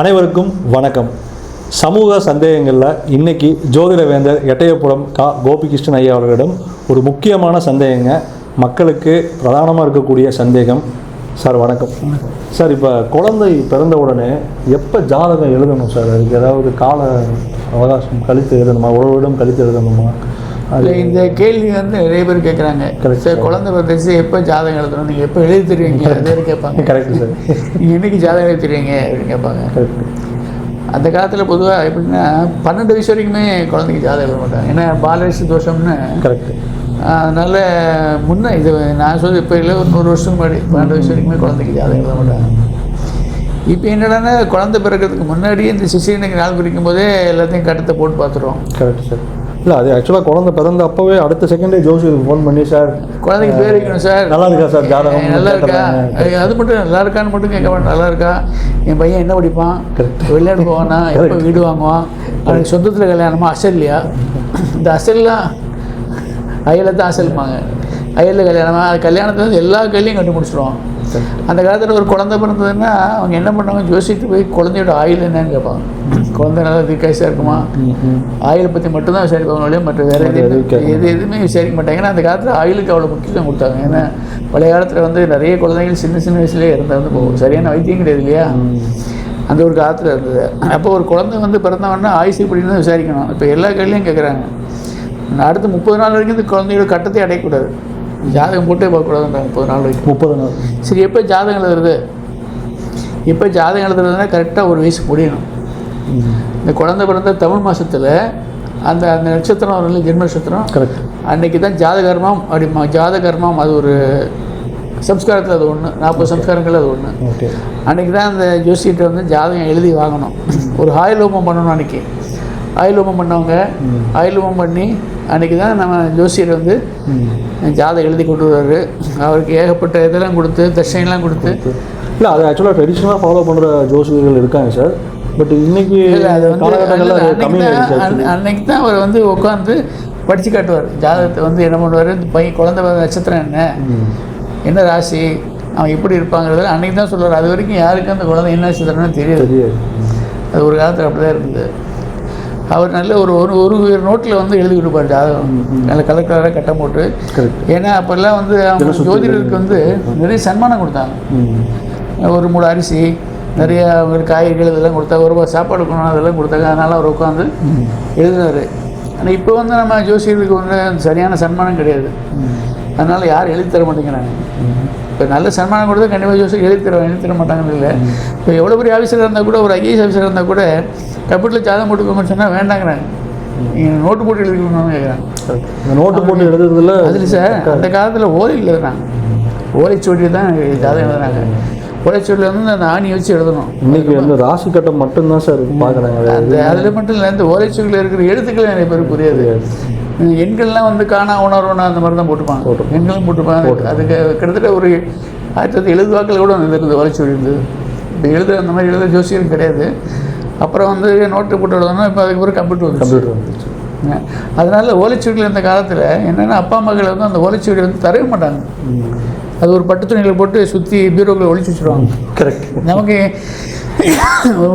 அனைவருக்கும் வணக்கம். சமூக சந்தேகங்களில் இன்னைக்கு ஜோதிடவேந்தர் எட்டயபுரம் கா. கோபிகிருஷ்ணன் ஐயா அவர்களிடம் ஒரு முக்கியமான சந்தேகங்க. மக்களுக்கு பிரதானமாக இருக்கக்கூடிய சந்தேகம். சார் வணக்கம். சார் இப்போ குழந்தை பிறந்த உடனே எப்போ ஜாதகம் எழுதணும் சார்? அதுக்கு ஏதாவது கால அவகாசம் கழித்து எழுதணுமா? ஒரு வருடம் கழித்து எழுதணுமா? அது இந்த கேள்வி வந்து நிறைய பேர் கேட்குறாங்க சார் குழந்தை பிறந்துச்சு எப்போ ஜாதகம் எழுதணும்? நீங்கள் எப்போ எழுதி தருவீங்க அது கேட்பாங்க கரெக்டு சார் என்னைக்கு ஜாதகம் எழுதி தருவீங்க அப்படின்னு கேட்பாங்க அந்த காலத்தில் பொதுவாக எப்படின்னா பன்னெண்டு வயசு வரைக்குமே குழந்தைக்கு ஜாதகம் எழுத மாட்டாங்க. ஏன்னா பாலரிசு தோஷம்னு. கரெக்ட் அதனால் முன்ன இது நான் சொல்லி இப்போ இல்லை ஒரு நூறு வருஷம் முன்னாடி பன்னெண்டு வயசு வரைக்குமே குழந்தைக்கு ஜாதகம் எழுத மாட்டாங்க. இப்போ என்னடான்னா குழந்தை பிறக்கிறதுக்கு முன்னாடியே இந்த சிசியனுக்கு நாள் குறிக்கும் போதே எல்லாத்தையும் கட்டத்தை போட்டு பார்த்துருவோம். கரெக்ட் சார் இல்லை அது ஆக்சுவலாக குழந்தை பிறந்த அப்போவே அடுத்த செகண்டே ஜோசியருக்கு ஃபோன் பண்ணி சார் குழந்தைக்கு பேர் வைக்கணும் சார். நல்லா இருக்கா சார் ஜாதகம் நல்லா இருக்கா. அது- மட்டும் நல்லா இருக்கான்னு மட்டும் கேட்க வேண்டாம் நல்லா இருக்கா? என் பையன் என்ன படிப்பான். வெளிநாடு போவானா? எப்போ வீடு வாங்குவான்? அவனுக்கு சொந்தத்தில் கல்யாணமா? அசல்லையா இந்த அசல்லாம் அயலில் தான் அசல்பாங்க அயலில் கல்யாணமா? அது கல்யாணத்துல எல்லா கல்லையும் கண்டு முடிச்சிடுவான் அந்த காலத்தில் ஒரு குழந்தை பிறந்ததுன்னா அவங்க என்ன பண்ணுவாங்க? ஜோசிட்டு போய் குழந்தையோட ஆயில் என்னன்னு கேட்பாங்க. குழந்தை நல்லா தீர்க்காய்ச்சா இருக்குமா. ஆயிலை பற்றி மட்டும்தான் விசாரிப்பாங்க ஒழிய மற்ற வேறு எது எது எதுவுமே விசாரிக்க மாட்டாங்க. ஏன்னா அந்த காலத்தில் ஆயிலுக்கு அவ்வளோ முக்கியத்துவம் கொடுத்தாங்க. ஏன்னா பழைய காலத்தில் வந்து நிறைய குழந்தைகள் சின்ன சின்ன வயசுலேயே இறந்து போகும். சரியான வைத்தியம் கிடையாது இல்லையா? அந்த ஒரு காலத்தில் இருந்தது. அப்போ ஒரு குழந்தை வந்து பிறந்தவொடனே ஆயுசு இப்படின்னு விசாரிக்கணும். இப்போ எல்லா கேள்வியும் கேட்குறாங்க அடுத்து முப்பது நாள் வரைக்கும் இந்த குழந்தையோட கட்டத்தை அடையக்கூடாது. ஜாதகம் போட்டே பார்க்கக்கூடாதுன்றாங்க முப்பது நாள் வரைக்கும். முப்பது நாள். சரி எப்போ ஜாதகம் எழுதுறது? எப்போ ஜாதகம் எழுதுறதுனா கரெக்டாக ஒரு வயசு முடியணும். இந்த குழந்தை பிறந்த தமிழ் மாதத்தில் அந்த அந்த நட்சத்திரம் இல்லையா, ஜென்ம நட்சத்திரம்? கரெக்ட் அன்னைக்கு தான் ஜாதகர்மம் அப்படிமா ஜாதகர்மம் அது ஒரு சம்ஸ்காரத்தில் அது ஒன்று நாற்பது சம்ஸ்காரங்கள் அது ஒன்று ஓகே அன்றைக்கி தான் அந்த ஜோசியிட்ட வந்து ஜாதகம் எழுதி வாங்கணும். ஒரு ஆயில் ஹோமம் பண்ணணும் அன்றைக்கி ஆயில் ஹோமம் பண்ணவங்க ஆயில் ஹோமம் பண்ணி அன்றைக்கி தான் நம்ம ஜோசியர் வந்து ஜாதகம் எழுதி கொண்டு வருவார். அவருக்கு ஏகப்பட்ட இதெல்லாம் கொடுத்து தட்சணைலாம் கொடுத்து. இல்லை அது ஆக்சுவலாக ட்ரெடிஷ்னலாக ஃபாலோ பண்ணுற ஜோசியர்கள் இருக்காங்க சார் பட் இன்னைக்கு அன்னைக்கு தான் அவர் வந்து உட்காந்து படித்து காட்டுவார். ஜாதகத்தை வந்து என்ன பண்ணுவார்? இந்த பையன் குழந்தை நட்சத்திரம் என்ன? என்ன ராசி? அவன் எப்படி இருப்பாங்கிறத அன்னைக்கு தான் சொல்லுவார். அது வரைக்கும் யாருக்கும் அந்த குழந்தை என்ன நட்சத்திரம்னு தெரியாது. தெரியாது. அது ஒரு காலத்தில் அப்படி தான் இருந்தது. அவர் நல்ல ஒரு ஒரு ஒரு நோட்டில் வந்து எழுதி கொடுப்பார் நல்ல கலர் கலராக கட்டம் போட்டு. ஏன்னா அப்போல்லாம் வந்து அவங்க ஜோதிடருக்கு வந்து நிறைய சன்மானம் கொடுத்தாங்க. ஒரு மூணு அரிசி நிறைய அவங்களுக்கு காய்கறிகள் இதெல்லாம் கொடுத்தாங்க ஒரு சாப்பாடு கொடுக்கணும் அதெல்லாம் கொடுத்தாங்க. அதனால் அவர் உட்காந்து எழுதினார். ஆனால் இப்போ வந்து நம்ம ஜோசியருக்கு வந்து சரியான சன்மானம் கிடையாது. அதனால் யாரும் எழுதி தர மாட்டேங்கிறாங்க. இப்போ நல்ல சன்மானம் கொடுத்தா கண்டிப்பாக ஜோசியர் எழுதி தர எழுதி தர மாட்டாங்கன்னு இல்லை. இப்போ எவ்வளோ பெரிய ஆஃபீஸராக இருந்தால் கூட ஒரு ஐஏஎஸ் ஆஃபீஸராக இருந்தால் கூட கம்ப்யூட்டரில் ஜாதகம் போட்டுக்கோங்கன்னு சொன்னால் வேண்டாங்கிறாங்க. நீங்கள் நோட்டு போட்டு எழுதிக்கணும்னு கேட்குறாங்க நோட்டு போட்டு எழுதுறதுல அதில் சார் அந்த காலத்தில் ஓலை எழுதுறாங்க ஓலைச்சுவடி தான் ஜாதகம் எழுதுறாங்க ஓலைச்சுவடியில் வந்து அந்த ஆணி வச்சு எழுதணும். இன்னைக்கு வந்து ராசி கட்டம் மட்டும்தான் சார் பார்க்குறாங்க. அந்த அதில் மட்டும் இல்லை இந்த ஓலைச்சுவடியில் இருக்கிற எழுத்துக்கள் நிறைய பேருக்கு புரியாது. எண்கள்லாம் வந்து காணா உணர்வுனா அந்த மாதிரி தான் போட்டுப்பாங்க. எண்களும் போட்டுப்பாங்க? அதுக்கு கிட்டத்தட்ட ஒரு ஆயிரத்தி தொள்ளாயிரத்தி எழுபது வாக்கில் கூட இருந்தது ஓலைச்சுவடி இருந்தது இப்போ எழுத அந்த மாதிரி எழுத ஜோசியம் கிடையாது. அப்புறம் வந்து நோட்டு போட்டு எழுதணும் இப்போ அதுக்கப்புறம் கம்ப்யூட்டர் வந்து கம்ப்யூட்டர் வந்துச்சு அதனால ஓலைச்சுவடியில் இருந்த காலத்தில் என்னென்னா அப்பா மகள் வந்து அந்த ஓலைச்சுவடி வந்து தரவே மாட்டாங்க. அது ஒரு பட்டு துணியில் போட்டு சுற்றி பீரோக்களை ஒழிச்சு வச்சுருவாங்க. கரெக்ட் நமக்கு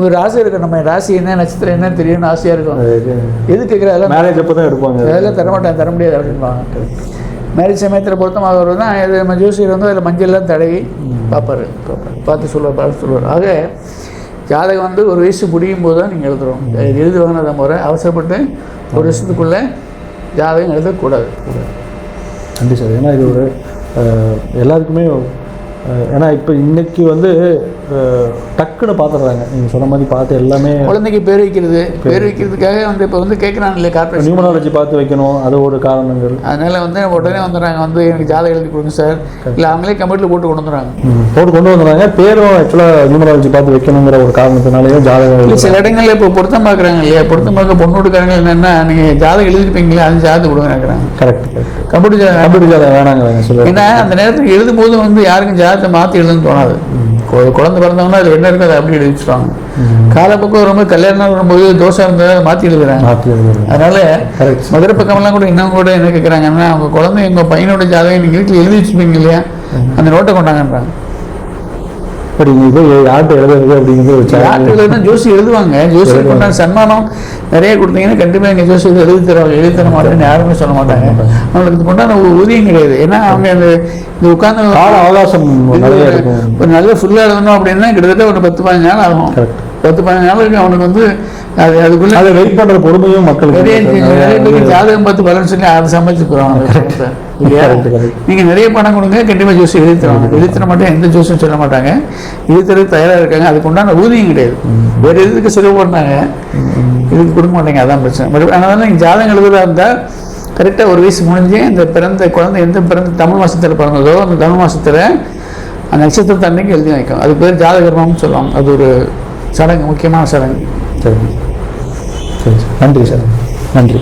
ஒரு ஆசை இருக்கும் நம்ம ராசி என்ன நட்சத்திரம் என்ன தெரியும்னு ஆசையாக இருக்கும். எது கேட்குற அதெல்லாம் மேரேஜ் அப்போ தான் எடுப்பாங்க. அதெல்லாம் தர மாட்டேன் தர முடியாது அப்படின்பாங்க மேரேஜ் சமயத்தில் பொருத்தமாக அவர் தான் இது நம்ம ஜோசியர் வந்து அதில் மஞ்சள்லாம் தடவி பார்ப்பாரு. பார்த்து சொல்லுவார் பார்த்து சொல்லுவார். ஆக ஜாதகம் வந்து ஒரு வயசு முடியும் போது தான் நீங்கள் எழுதுறோம். எழுதி வாங்கினத முறை அவசரப்பட்டு ஒரு வருஷத்துக்குள்ளே ஜாதகம் எழுதக்கூடாது. நன்றி சார். ஏன்னா இது ஒரு எல்லாருக்குமே ஏன்னா இப்போ இன்னைக்கு வந்து டக்குன்னு பார்த்துடுறாங்க. நீங்கள் சொன்ன மாதிரி பார்த்து எல்லாமே குழந்தைக்கு பேர் வைக்கிறது. பேர் வைக்கிறதுக்காக வந்து இப்போ வந்து கேட்குறாங்க இல்லையா நியூமராலஜி பார்த்து வைக்கணும். அது ஒரு காரணங்கள். அதனால் வந்து உடனே வந்துடுறாங்க. வந்து எனக்கு ஜாதகம் எழுதி கொடுங்க சார். இல்லை அவங்களே கம்ப்யூட்டரில் போட்டு கொண்டு வந்துடுறாங்க. போட்டு கொண்டு வந்துடுறாங்க. பேரும் ஆக்சுவலாக நியூமராலஜி பார்த்து வைக்கணுங்கிற ஒரு காரணத்தினாலேயே ஜாதகம் சில இடங்கள்ல இப்போ பொருத்தம் பார்க்குறாங்க இல்லையா? பொருத்தம் பார்க்க பொண்ணு கொடுக்குறாங்க என்னென்னா நீங்கள் ஜாதகம் எழுதிருப்பீங்களா? அது ஜாதகம் கொடுங்க கேட்குறாங்க கரெக்ட் கம்ப்யூட்டர் ஜாதகம் கம்ப்யூட்டர் ஜாதகம் வேணாங்க ஏன்னா அந்த நேரத்துக்கு எழுதும் போது வந்து யாருக்கும் ஜாதகத்தை மாற்றி எழுதுன்னு தோணாது. கு- குழந்தை பிறந்தவங்கன்னா அது என்ன இருக்கோ அதை அப்படி எழுதி வச்சுருவாங்க. காலப்பக்கம் வரும்போது கல்யாணம் வரும்போது தோசை இருந்தால் மாற்றி எழுதுறாங்க. அதனால மதுரை பக்கமெல்லாம் கூட இன்னும் கூட என்ன கேட்குறாங்கன்னா அவங்க குழந்தை எங்கள் பையனோட ஜாதகம் நீங்கள் வீட்டில் எழுதி வச்சுருப்பீங்க இல்லையா? அந்த நோட்டை கொண்டாங்கன்றாங்க. போய் யார்கிட்ட எழுதுறது அப்படிங்கிறது challenge. யார்கிட்ட ஜோசி எழுதுவாங்க. ஜோசி கொண்டாந்து சன்மானம் நிறைய கொடுத்தீங்கன்னா கண்டிப்பாக எங்கள் ஜோசி எழுதி தருவாங்க. எழுதி தர மாட்டேன்னு யாருமே சொல்ல மாட்டாங்க. அவங்களுக்கு இது கொண்டான ஒரு ஊதியம் கிடையாது. ஏன்னா அவங்க அந்த இந்த உட்கார்ந்து கால அவகாசம் நிறைய இது இருக்கும். ஒரு நல்ல ஃபுல்லாக எழுதணும் அப்படின்னா கிட்டத்தட்ட ஒரு பத்து பதினஞ்சு நாள் ஆகும். Correct. பத்து பதினஞ்சு நாளுக்கு அவனுக்கு வந்து அது அதுக்குள்ள அதை வெயிட் பண்ற பொறுமையும் மக்களுக்கு நிறைய ஜாதகம் பார்த்து பலன் சொல்லி அதை சமைச்சு போகிறாங்க இல்லையா. நீங்கள் நிறைய பணம் கொடுங்க கண்டிப்பாக ஜோசி எழுதி தருவாங்க. எழுதி தர மாட்டேன் எந்த ஜோசியும் சொல்ல மாட்டாங்க. எழுதி தரது தயாராக இருக்காங்க அதுக்கு உண்டான ஊதியம் கிடையாது. வேறு எதுக்கு செலவு பண்ணாங்க? இதுக்கு கொடுக்க மாட்டாங்க அதான் பிரச்சனை. மறுபடியும் அதனால நீங்கள் ஜாதகம் எழுதுறதா இருந்தால் கரெக்டாக ஒரு வயசு முடிஞ்சு இந்த பிறந்த குழந்தை எந்த பிறந்த தமிழ் மாசத்துல பிறந்ததோ அந்த தமிழ் மாசத்துல அந்த நட்சத்திரத்தை அன்னைக்கு எழுதி வைக்கும். அது பேர் ஜாதகர்மம்னு சொல்லுவாங்க. அது ஒரு சடங்கு முக்கியமான சடங்கு. சரி. சரி சார். நன்றி சார் நன்றி.